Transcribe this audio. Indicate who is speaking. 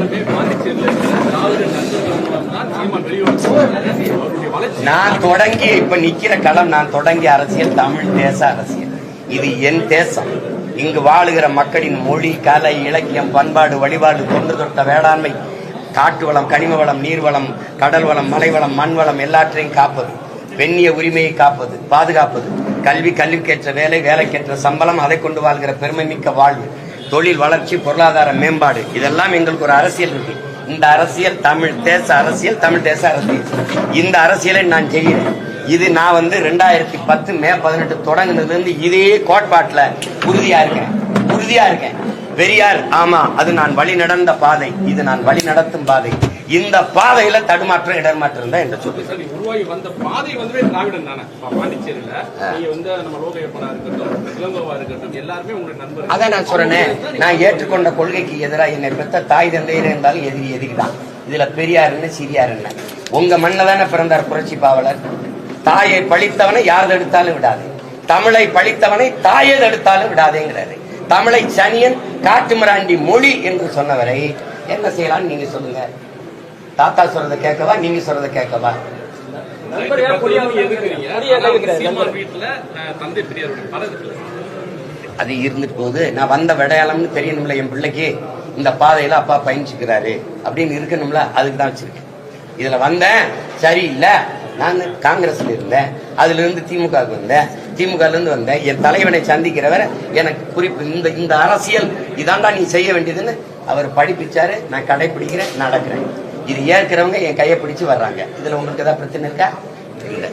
Speaker 1: எல்லாருமே திராவிட நண்பர்கள் மூலம் தான் சீமான்
Speaker 2: நான் தொடங்கி இப்ப நிக்கிற களம் நான் தொடங்கிய அரசியல் தமிழ் தேச அரசியல். இது என் தேசம். இங்கு வாழுகிற மக்களின் மொழி கலை இலக்கியம் பண்பாடு வழிபாடு தொன்று தொட்ட வேளாண்மை காட்டு வளம் கனிம வளம் நீர்வளம் கடல் வளம் மலைவளம் மண் வளம் எல்லாற்றையும் காப்பது. பெண்ணிய உரிமையை காப்பது பாதுகாப்பது. கல்வி கல்விக்கேற்ற வேலை வேலைக்கேற்ற சம்பளம் அதை கொண்டு வாழ்கிற பெருமை மிக்க வாழ்வு. தொழில் வளர்ச்சி பொருளாதார மேம்பாடு இதெல்லாம் எங்களுக்கு ஒரு அரசியல் இருக்கு. இந்த அரசியல் தமிழ் தேச அரசியல் தமிழ் தேச அரசியல். இந்த அரசியலை நான் செய்கிறேன் இது நான் வந்து ரெண்டாயிரத்தி பத்து மே பதினெட்டு தொடங்கினதுலேருந்து இதே கோட்பாட்டில் உறுதியாக இருக்கேன். உறுதியா இருக்கேன். பெரியார் ஆமா அது நான் வழி நடந்த பாதை. இது நான் வழி நடத்தும் பாதை. இந்த பாதையில தடுமாற்றம் இடர்மாற்றம் தான் என்று சொல்லு
Speaker 1: உருவாகி வந்த பாதை வந்து திராவிடன் தானே? பாண்டிச்சேரியில நீங்க வந்து நம்ம லோகையப்பனா இருக்கட்டும் இளங்கோவா இருக்கட்டும் எல்லாருமே உங்களுடைய நண்பர்கள்.
Speaker 2: அதான் நான் சொல்றேனே நான் ஏற்றுக்கொண்ட கொள்கைக்கு எதிராக என்னை பெற்ற தாய் தந்தையர் இருந்தாலும் எதிரி எதிரி தான் இதுல பெரியார் என்ன சிறியார் என்ன? உங்க மண்ணில் தானே பிறந்தார் புரட்சி பாவலர். தாயை பழித்தவனை யார் தடுத்தாலும் விடாது. தமிழை பழித்தவனை தாயை தடுத்தாலும் விடாதேங்கிறாரு. தமிழை சனியன் காட்டுமிராண்டி மொழி என்று சொன்னவரை என்ன செய்யலாம்னு நீங்க சொல்லுங்க. தாத்தா சொல்றதை கேட்கவா நீங்க சொல்றதை கேட்கவா? அது இருந்துட்டு போகுது. நான் வந்த விடையாளம்னு தெரியணும்ல என் பிள்ளைக்கு. இந்த பாதையில அப்பா பயணிச்சுக்கிறாரு. அப்படின்னு இருக்கணும்ல அதுக்கு தான் வச்சிருக்கேன். இதுல வந்தேன் சரியில்லை. நான் காங்கிரஸ்ல இருந்தேன். அதுல இருந்து திமுகவுக்கு வந்தேன். திமுக இருந்து வந்தேன். என் தலைவனை சந்திக்கிறவரை எனக்கு குறிப்பு இந்த இந்த அரசியல் இதாண்டா நீ செய்ய வேண்டியதுன்னு அவர் படிப்பிச்சாரு நான் கடைபிடிக்கிறேன் நடக்கிறேன். இது ஏற்கிறவங்க என் கையை பிடிச்சு வர்றாங்க. இதுல உங்களுக்கு ஏதாவது பிரச்சனை இருக்கா? இல்லை.